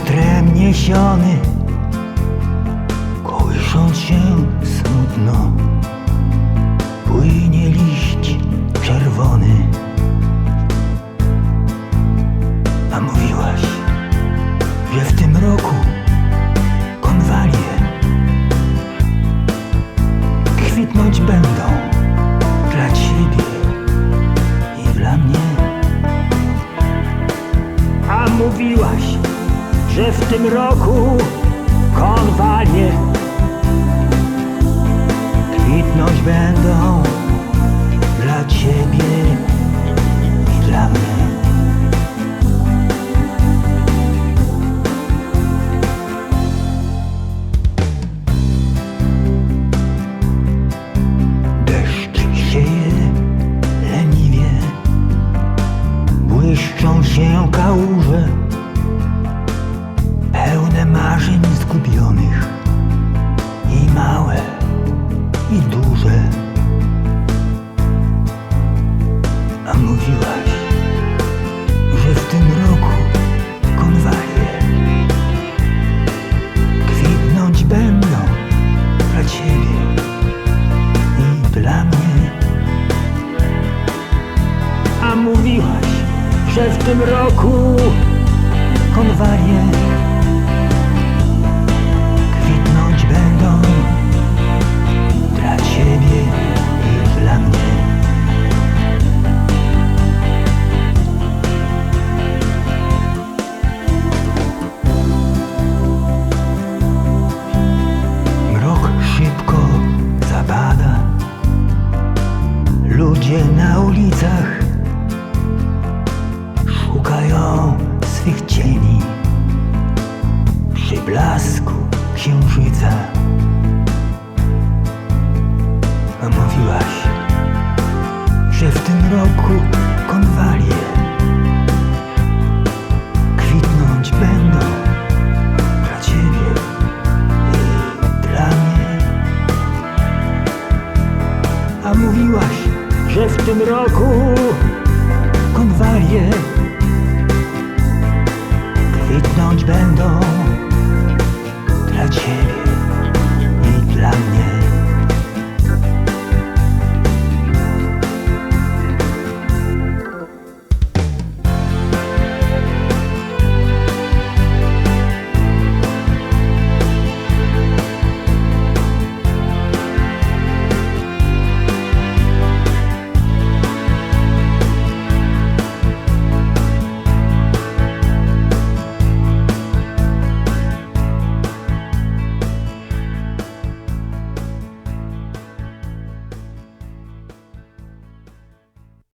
wiatrem niesiony, kołysząc się smutno, płynie liść czerwony. A mówiłaś, że w tym roku konwalie kwitnąć będą dla ciebie i dla mnie. A mówiłaś, że w tym roku konwalie kwitnąć będą marzeń zgubionych i małe, i duże. A mówiłaś, że w tym roku konwalie kwitnąć będą dla ciebie i dla mnie. A mówiłaś, że w tym roku konwalie Ludzie na ulicach szukają swych cieni przy blasku księżyca. A mówiłaś, że w tym roku że w tym roku